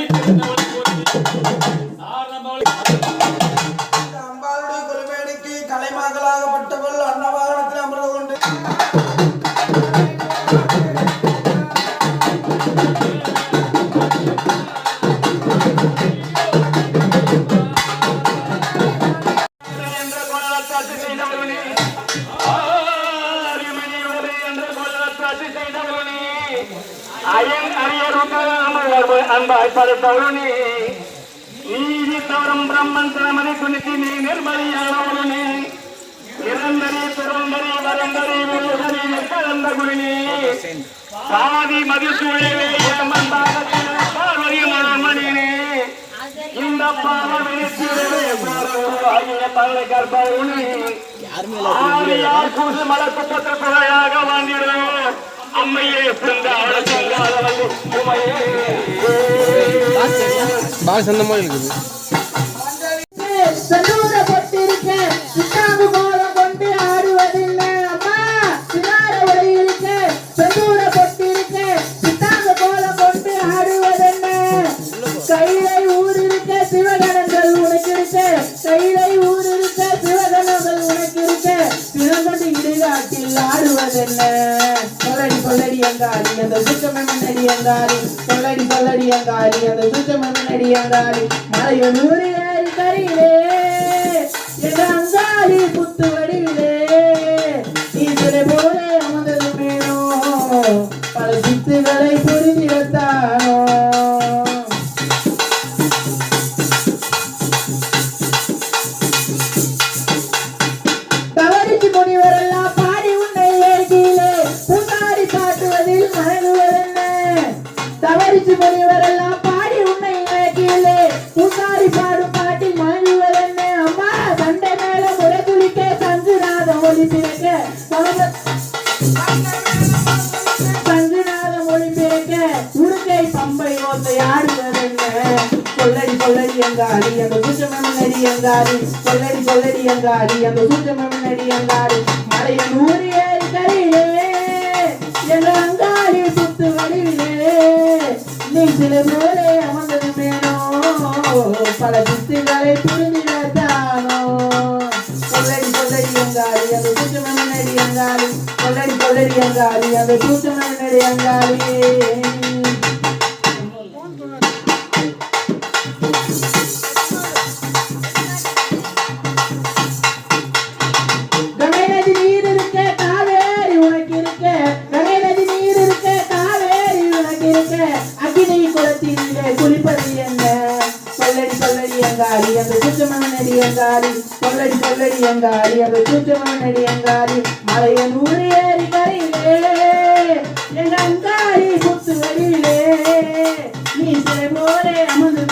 அடித்து அயன் அரியருக்காமல் அன்பாய் படைத்தவருனே நீதி தவறம் பிரம்மன் திறமதி துணித்தி நீ நிர்மலியானவருனே நிரந்தரி துறந்தரி வரந்தரி விருதரி கலந்த குருனே சாதி மதிசூழலே ஏமந்தாகத்தின பார்வதி மனோன்மணினே இந்த பாவவினித்திரவே ஆகிய தலை கர்ப்பவுனே ஆரியார் கூசு மலர்ப்பு பற்ற குறையாக வாழ்ந்திடுவோம். அம்மையே பிறந்த அவளுக்கு உமையே. இருக்குது. இடுகாட்டில் ஆடுவதென்ன? கொள்ளடி கொள்ளடி அங்காளி அந்த சுத்தமன்னடி அங்காளி கொள்ளடி கொள்ளடி அங்காளி அந்த சுத்தமன்னடி அங்காளி மலையனூர் ஏறி கரையிலே எங்க அங்காளி புத்து வடிவிலே. பம்பை அந்த சுற்றமடி அங்காடி கொள்ளடி கொள்ளடி அங்காடி அந்த சுற்றமடி அங்காடி மலைய ஏறி கரையிலே எங்க அங்காடி சுத்து வடிவிலே நீ சில போலே அமர்ந்தது மேனோ? பல சித்துகளை புரிந்திடத்தானோ கொள்ளடி கொள்ளடி அங்காடி அந்த சுற்றமடி அங்காடி கொள்ளடி கொள்ளடி அங்காடி அந்த சுற்றமடி அங்காடி குளிப்பது கொள்ளடி கொள்ளடி அங்காடி அந்த சுற்றமண நடி கொள்ளடி கொள்ளடி அங்காடி அந்த சுற்றமண நடி மலையன் ஊர் ஏறி கரையிலே எங்க அங்காடி சுத்து வழியிலே. நீ சிலை போலே அமர்ந்து